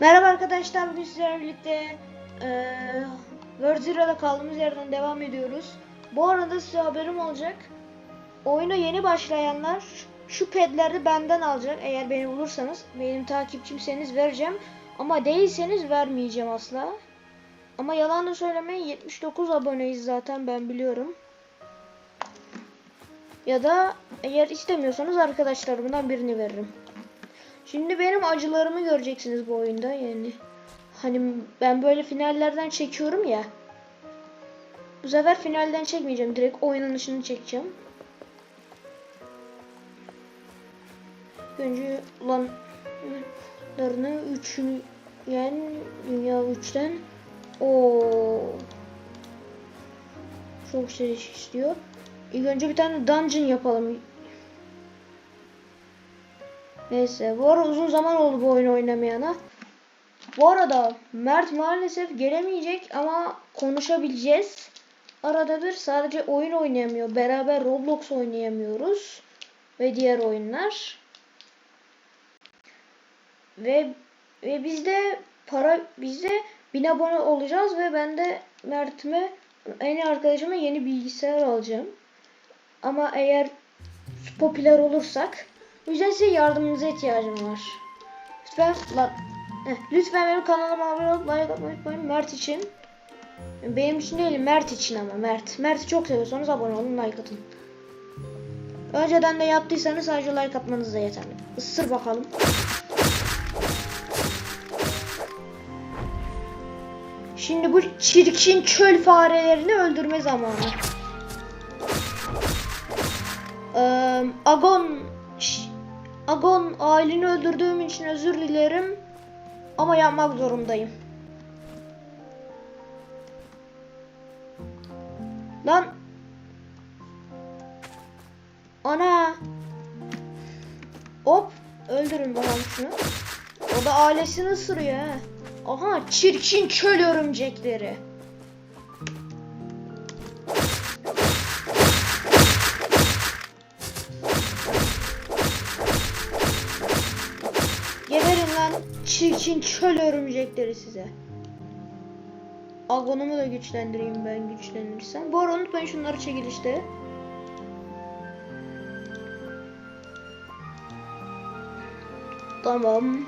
Merhaba arkadaşlar, bugün sizlerle birlikte eee World Zero'da kaldığımız yerden devam ediyoruz. Bu arada size haberim olacak. Oyuna yeni başlayanlar şu pedleri benden alacak eğer beni bulursanız. Benim takipçimseniz vereceğim. Ama değilseniz vermeyeceğim asla. Ama yalan da söylemeyin 79 aboneyiz zaten ben biliyorum. Ya da eğer istemiyorsanız arkadaşlarımdan birini veririm. Şimdi benim acılarımı göreceksiniz bu oyunda yani. Hani ben böyle finallerden çekiyorum ya. Bu sefer finalden çekmeyeceğim. Direkt oynanışını çekeceğim. Önce ulanlarını üçünü yani dünya 3'ten o çok şey istiyor. İlk önce bir tane dungeon yapalım. Neyse bu ara uzun zaman oldu bu oyunu oynamayana. Bu arada Mert maalesef gelemeyecek ama konuşabileceğiz. Arada bir sadece oyun oynayamıyor. Beraber Roblox oynayamıyoruz. Ve diğer oyunlar. Ve ve bizde para bizde 1000 abone olacağız ve ben de Mert'ime en arkadaşıma yeni bilgisayar alacağım. Ama eğer popüler olursak o yüzden size yardımınıza ihtiyacım var. Lütfen lan heh, lütfen benim kanalıma abone olup like atmayı unutmayın Mert için. Benim için değil Mert için ama Mert. Mert'i çok seviyorsanız abone olun like atın. Önceden de yaptıysanız sadece like atmanız da yeterli. Isır bakalım. Şimdi bu çirkin çöl farelerini öldürme zamanı. Ee, Agon Agon aileni öldürdüğüm için özür dilerim ama yapmak zorundayım. Lan Ana Hop öldürün bakalım şunu. O da ailesini ısırıyor ha. Aha çirkin çöl örümcekleri. Çirkin çöl örümcekleri size. Agonumu da güçlendireyim ben güçlenirsem. Bu arada unutmayın şunları çekilişte. Tamam.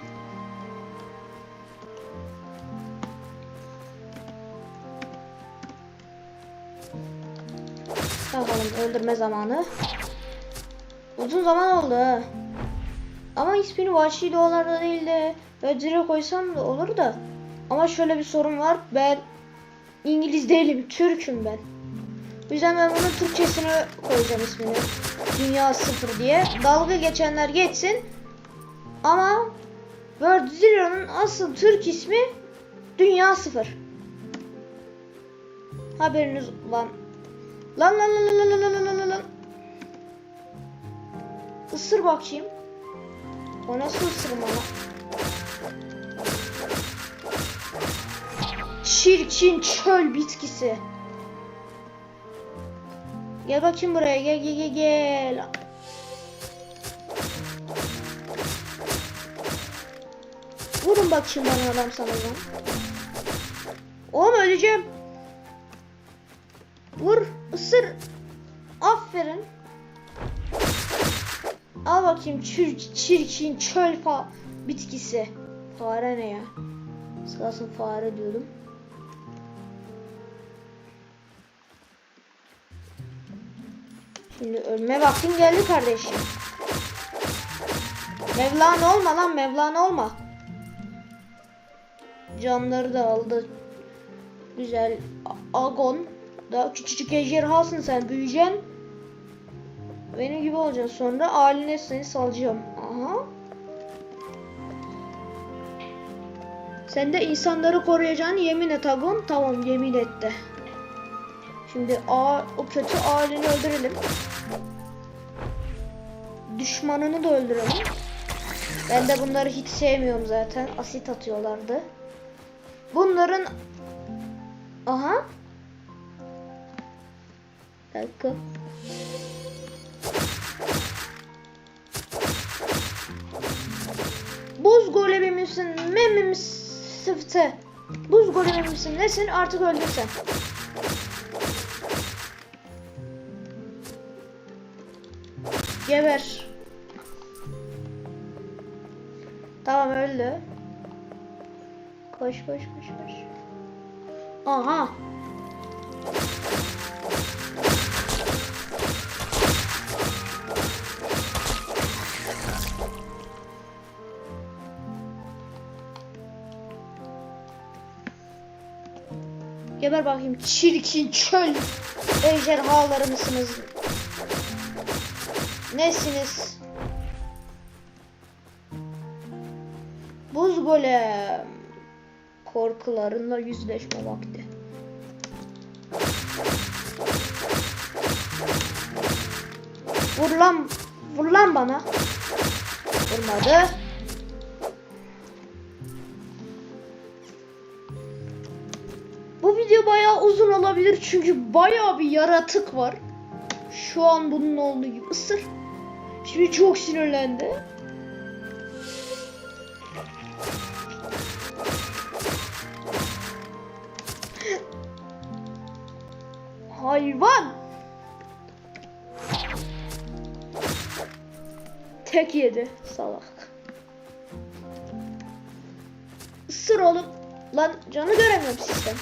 Bakalım öldürme zamanı. Uzun zaman oldu. Ama ismini vahşi doğalarda değil de böyle direkt koysam da olur da. Ama şöyle bir sorun var. Ben İngiliz değilim. Türk'üm ben. O yüzden ben bunun Türkçesine koyacağım ismini. Dünya sıfır diye. Dalga geçenler geçsin. Ama World Zero'nun asıl Türk ismi Dünya sıfır. Haberiniz lan. Lan lan lan lan lan lan lan lan. Isır bakayım. O nasıl ısırma? Çirkin çöl bitkisi. Gel bakayım buraya gel gel gel gel. Vurun bakayım bana adam sana lan. Oğlum öleceğim. Vur, ısır. Aferin. Al bakayım çir çirkin çöl fa bitkisi. Fare ne ya? Sıkasın fare diyordum. Şimdi ölme vaktin geldi kardeşim. Mevlana olma lan Mevlana olma. Canları da aldı. Güzel. Agon. Daha küçücük ejderhasın sen büyüyeceksin. Benim gibi olacaksın sonra haline seni salacağım. Aha. Sen de insanları koruyacağını yemin et Agon. Tamam yemin etti. Şimdi a o kötü aileni öldürelim. Düşmanını da öldürelim. Ben de bunları hiç sevmiyorum zaten. Asit atıyorlardı. Bunların Aha. Bir dakika. Buz golemi misin? Memi misin? Buz golemi misin nesin artık öldün sen. Geber. Tamam öldü. Koş koş koş koş. Aha. Geber bakayım çirkin çöl ejderhaları mısınız? Nesiniz? Buz golem. Korkularınla yüzleşme vakti. Vur lan, vur lan bana. Vurmadı. Olabilir çünkü bayağı bir yaratık var. Şu an bunun olduğu gibi ısır. Şimdi çok sinirlendi. Hayvan! Tek yedi salak. Isır oğlum. Lan canı göremiyorum sistem.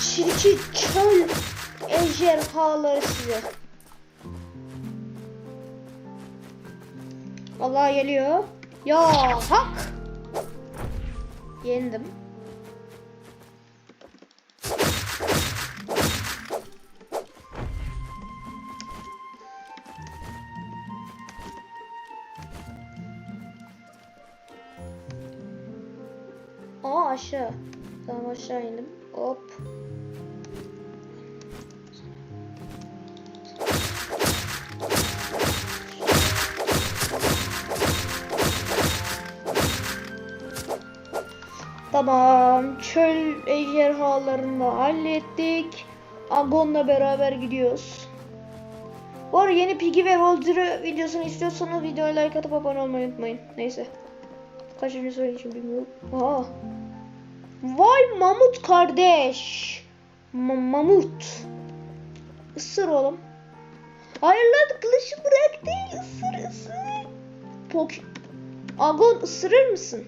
Çirkin çöl ejderhaları size. Allah geliyor. Ya hak. Yendim. Aşağı indim. Hop. Tamam. Çöl ejderhalarını hallettik. Agon'la beraber gidiyoruz. Bu arada yeni Piggy ve Roldry videosunu istiyorsanız videoya like atıp abone olmayı unutmayın. Neyse. Kaçıncı söyleyeceğim bilmiyorum. Aa. Vay Mamut kardeş. Ma- mamut. Isır oğlum. Hayır lan kılıcı bırak değil. Isır ısır. Pok Agon ısırır mısın?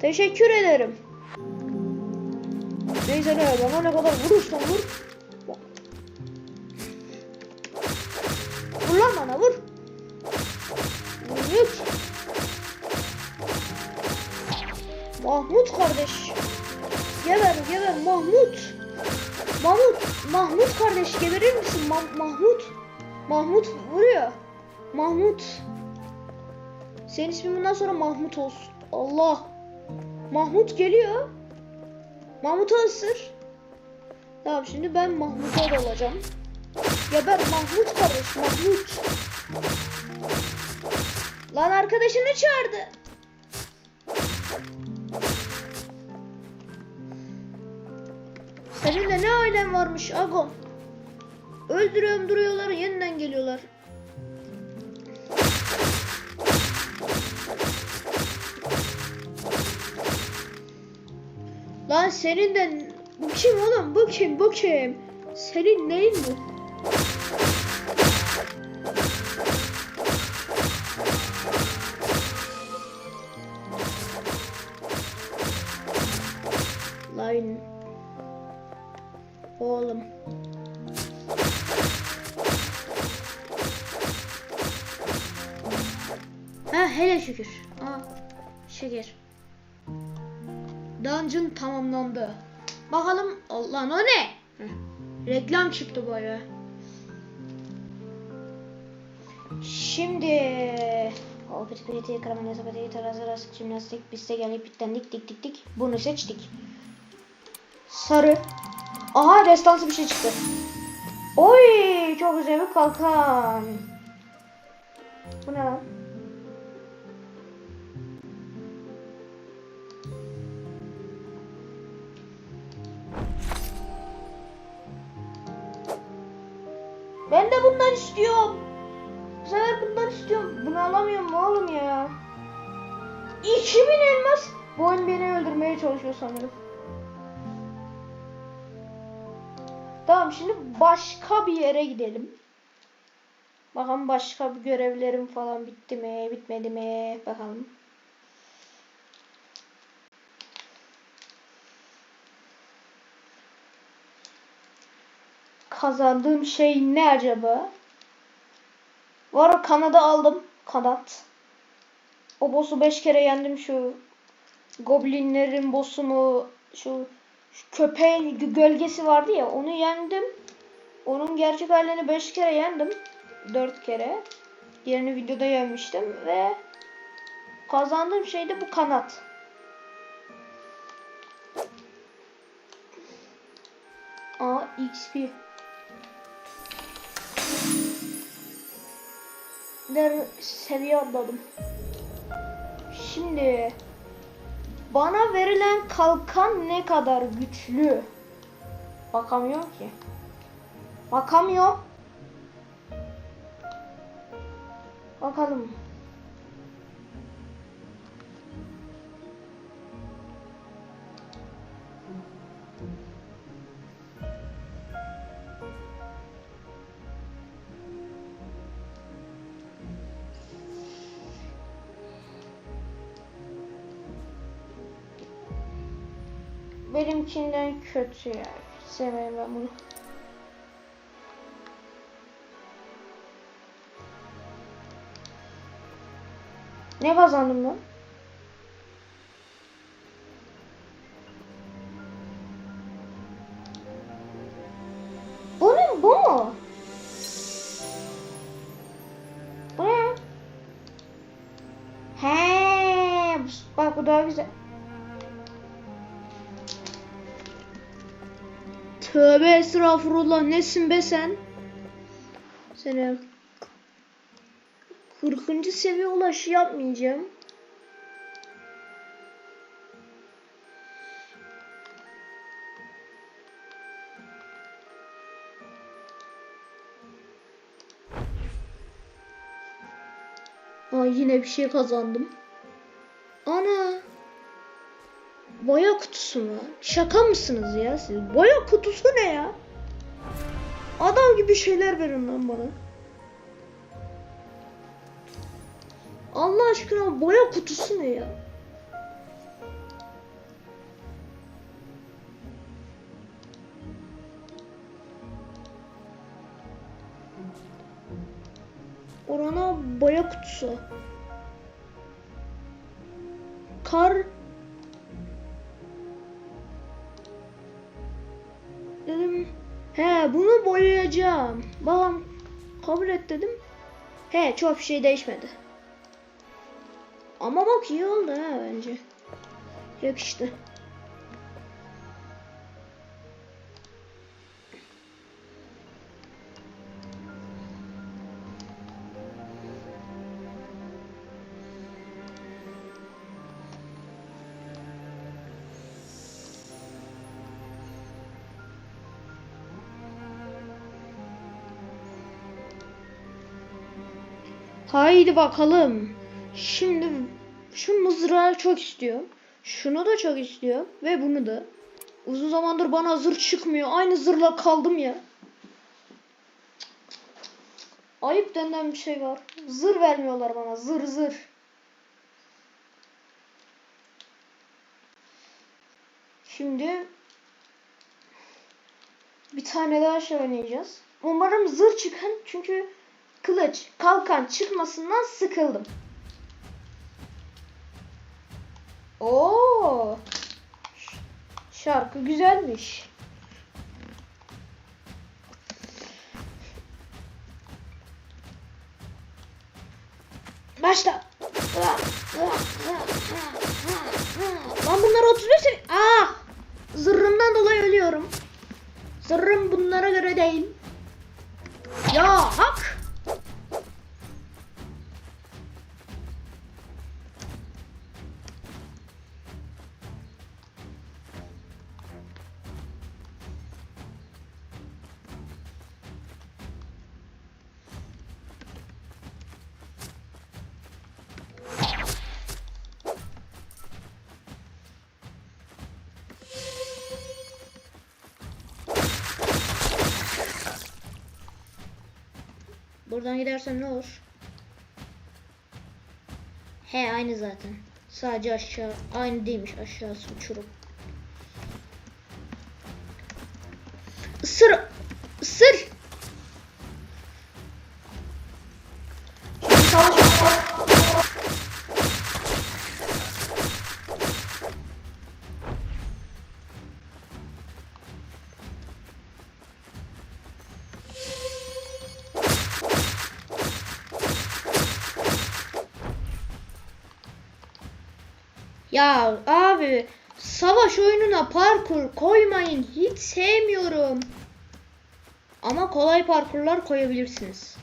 Teşekkür ederim. Neyse ne bana ne kadar vurursan vur. Vur lan bana. Vur. Mahmut kardeş. Geber geber Mahmut. Mahmut Mahmut kardeş geberir misin Ma- Mahmut? Mahmut vuruyor. Mahmut. Senin ismin bundan sonra Mahmut olsun. Allah. Mahmut geliyor. Mahmut'u ısır. Tamam şimdi ben Mahmut'a da olacağım. Geber Mahmut kardeş Mahmut. Lan arkadaşını çağırdı. Senin de ne ailen varmış Agon. Öldürüyorum duruyorlar yeniden geliyorlar. Lan senin de bu kim oğlum bu kim bu kim? Senin neyin bu? Bakalım Allah o ne? Heh, Reklam çıktı böyle. Şimdi o piti piti karamel sepeti terazi lastik jimnastik piste gelip pitlendik dik dik dik bunu seçtik. Sarı. Aha destansı bir şey çıktı. Oy çok güzel bir kalkan. Bu ne lan? Sanırım. Tamam şimdi başka bir yere gidelim. Bakalım başka bir görevlerim falan bitti mi, bitmedi mi bakalım. Kazandığım şey ne acaba? Arada kanadı aldım. Kanat. O boss'u 5 kere yendim şu goblinlerin boss'u mu şu, şu köpeğin gö- gölgesi vardı ya onu yendim. Onun gerçek halini 5 kere yendim. 4 kere. Diğerini videoda yenmiştim ve kazandığım şey de bu kanat. Aa XP. Der seviye atladım. Şimdi bana verilen kalkan ne kadar güçlü? Bakamıyorum ki. Bakamıyorum. Bakalım. Benimkinden kötü ya. Sevmem ben bunu. Ne kazandım ben? Bu ne? Bu mu? Bu ne? He, bak bu daha güzel. Tövbe estağfurullah nesin be sen? Seni 40. seviye ulaşı yapmayacağım. Aa, yine bir şey kazandım. Boya kutusu mu? Şaka mısınız ya siz? Boya kutusu ne ya? Adam gibi şeyler verin lan bana. Allah aşkına boya kutusu ne ya? Orana boya kutusu. Kar He bunu boyayacağım. Babam kabul et dedim. He çok bir şey değişmedi. Ama bak iyi oldu ha bence. Yakıştı. Haydi bakalım. Şimdi şu mızrağı çok istiyorum. Şunu da çok istiyorum. Ve bunu da. Uzun zamandır bana zırh çıkmıyor. Aynı zırhla kaldım ya. Ayıp denen bir şey var. Zırh vermiyorlar bana. Zır zır. Şimdi bir tane daha şey oynayacağız. Umarım zırh çıkın çünkü kılıç, kalkan çıkmasından sıkıldım. Oo. Şarkı güzelmiş. Başla. Lan bunlar 35 seviye. Ah! Zırhımdan dolayı ölüyorum. Zırhım bunlara göre değil. Ya hak. Buradan gidersem ne olur? He aynı zaten. Sadece aşağı. Aynı değilmiş aşağısı uçurum. Isır. Abi savaş oyununa parkur koymayın. Hiç sevmiyorum. Ama kolay parkurlar koyabilirsiniz.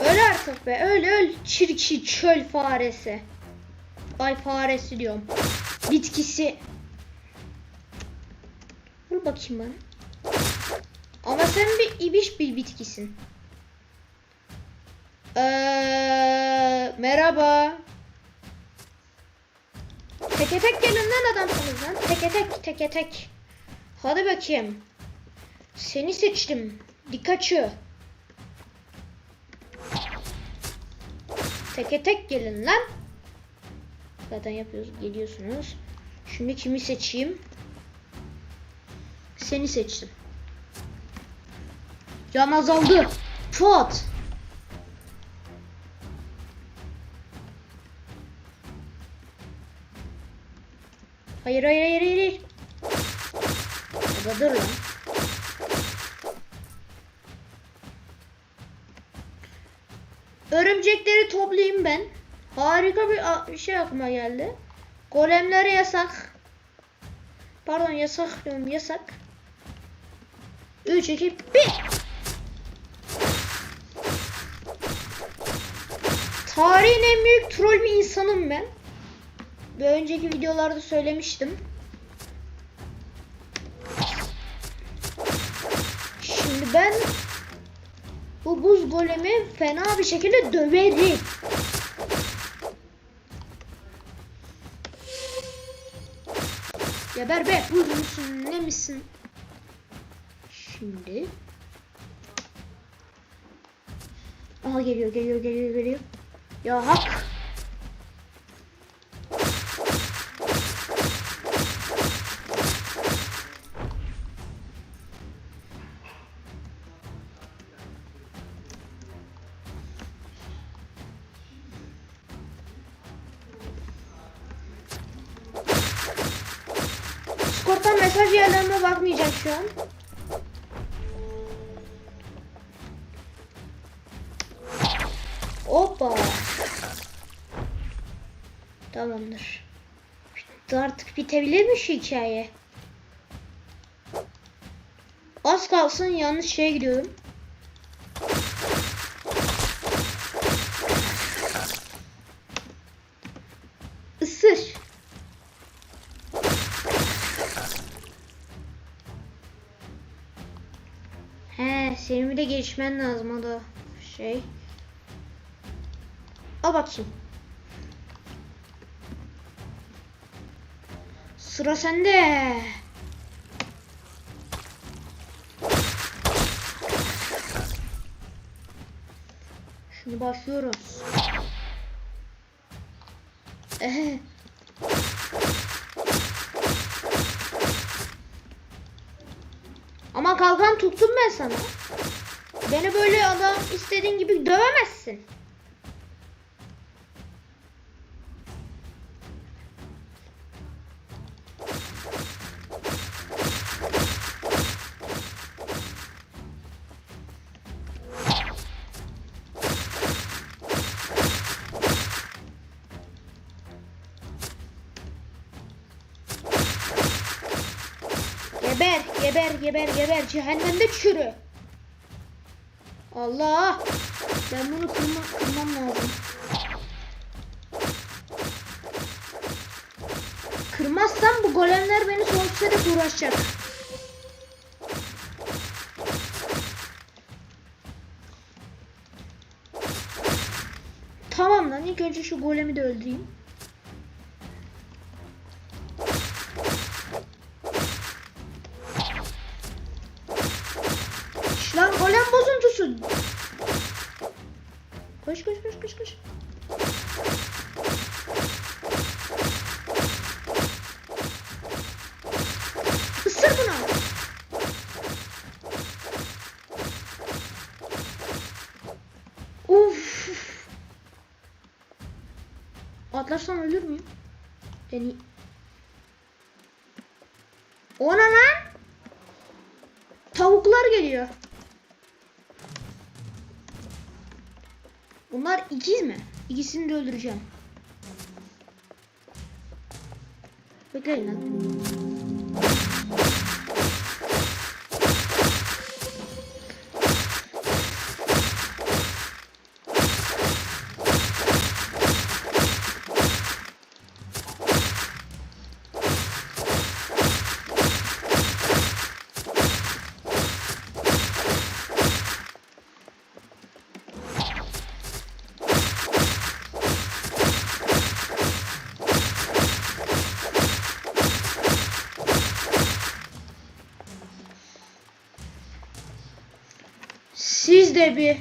Öl artık be. Öl öl. Çirki çöl faresi. Ay faresi diyorum. Bitkisi. Dur bakayım bana. Ama sen bir ibiş bir bitkisin. Ee, merhaba. Teke tek gelin lan adamsınız lan. Teke tek teke tek. Hadi bakayım. Seni seçtim. Dikaçı. Teke tek gelin lan. Zaten yapıyoruz, geliyorsunuz. Şimdi kimi seçeyim? Seni seçtim. Can azaldı. Çot. Hayır hayır hayır hayır. hayır. Ya da dur lan. Örümcekleri toplayayım ben. Harika bir bir şey aklıma geldi. Golemlere yasak. Pardon yasak diyorum yasak. 3 2 1 Tarihin en büyük troll bir insanım ben. Ve önceki videolarda söylemiştim. Şimdi ben bu buz golemi fena bir şekilde döverim. Geber be buz musun ne misin? Şimdi. Aha geliyor geliyor geliyor geliyor. Ya hak. Discord'dan mesaj yerlerine bakmayacağım şu an. Hoppa. Tamamdır. Artık bitebilir mi şu hikaye? Az kalsın yanlış şeye gidiyorum. Geçmen lazım da şey. Al bakayım. Sıra sende. Şimdi başlıyoruz. Ehe. Ama kalkan tuttum ben sana. Beni böyle adam istediğin gibi dövemezsin. Geber, geber, geber, geber. Cehennemde çürü. Allah! Ben bunu kırma, kırmam lazım. Kırmazsam bu golemler beni sonsuza dek uğraşacak. İlk önce şu golemi de öldüreyim. Atlarsam ölür müyüm? Yani O ne lan? Tavuklar geliyor. Bunlar ikiz mi? İkisini de öldüreceğim. Bekleyin lan. Siz de bir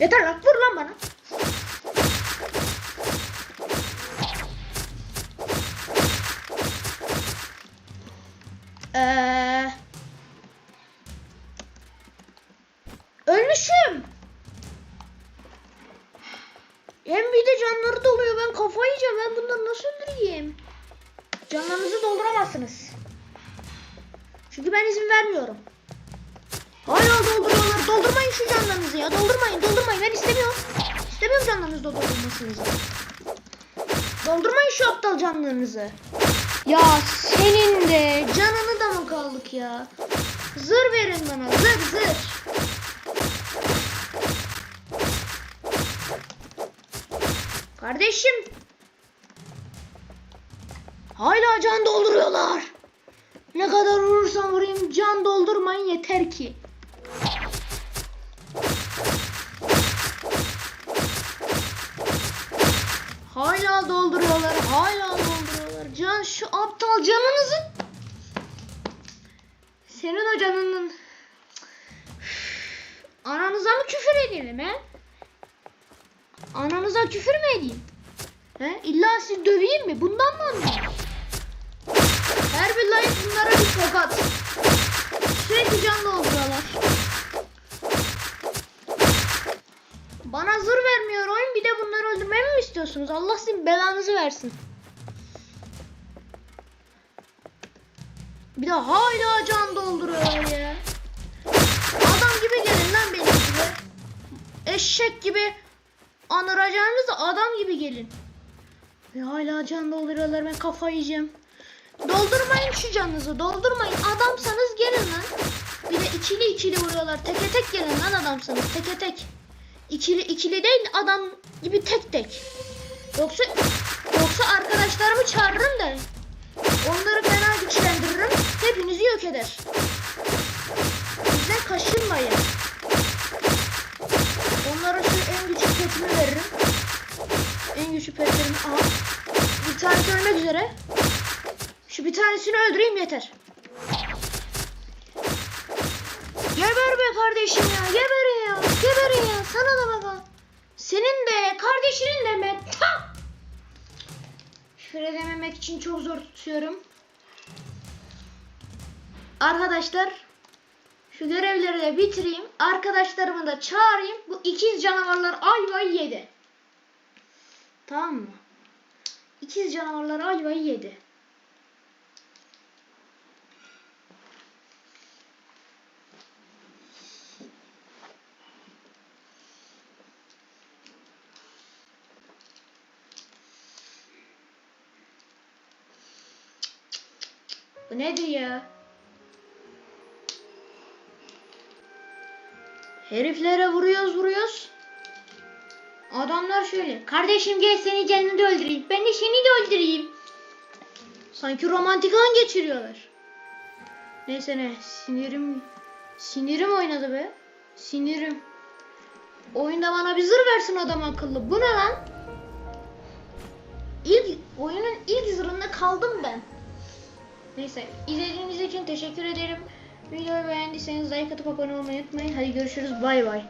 Yeter lan vur lan bana. Ee, Doldurmayın şu aptal canlarınızı. Ya senin de canını da mı kaldık ya? Zır verin bana. Zır zır. Kardeşim. Hala can dolduruyorlar. Ne kadar vurursam vurayım can doldurmayın yeter ki. Hala dolduruyorlar, hala dolduruyorlar. Can şu aptal canınızı. Senin o canının. Ananıza mı küfür edelim he? Ananıza küfür mü edeyim? He? İlla sizi döveyim mi? Bundan mı anlıyorsun? Her bir like bunlara bir tokat. Sürekli can dolduruyorlar. Bana zır vermiyor oyun bir de bunları öldürmemi mi istiyorsunuz? Allah sizin belanızı versin. Bir de hala can dolduruyor ya. Adam gibi gelin lan benim gibi. Eşek gibi anıracağınız adam gibi gelin. Ve hala can dolduruyorlar ben kafayı yiyeceğim. Doldurmayın şu canınızı doldurmayın. Adamsanız gelin lan. Bir de ikili ikili vuruyorlar. Teke tek gelin lan adamsanız teke tek. İkili ikili değil adam gibi tek tek. Yoksa yoksa arkadaşlarımı çağırırım da onları fena güçlendiririm. Hepinizi yok eder. Bizden kaşınmayın. Onlara şu en güçlü petimi veririm. En güçlü petlerimi aha. Bir tanesi ölmek üzere. Şu bir tanesini öldüreyim yeter. Geber be kardeşim ya. Geberin ya. Geberin ya. Sana da baba. Senin de kardeşinin de ben. Ta! Küfür edememek için çok zor tutuyorum. Arkadaşlar şu görevleri de bitireyim. Arkadaşlarımı da çağırayım. Bu ikiz canavarlar ayvayı yedi. Tamam mı? İkiz canavarlar ayvayı yedi. Bu nedir ya? Heriflere vuruyoruz vuruyoruz. Adamlar şöyle. Kardeşim gel seni da öldüreyim. Ben de seni de öldüreyim. Sanki romantik an geçiriyorlar. Neyse ne sinirim sinirim oynadı be. Sinirim. Oyunda bana bir zırh versin adam akıllı. Bu ne lan? İlk oyunun ilk zırhında kaldım ben. Neyse izlediğiniz için teşekkür ederim. Videoyu beğendiyseniz like atıp abone olmayı unutmayın. Hadi görüşürüz. Bay bay.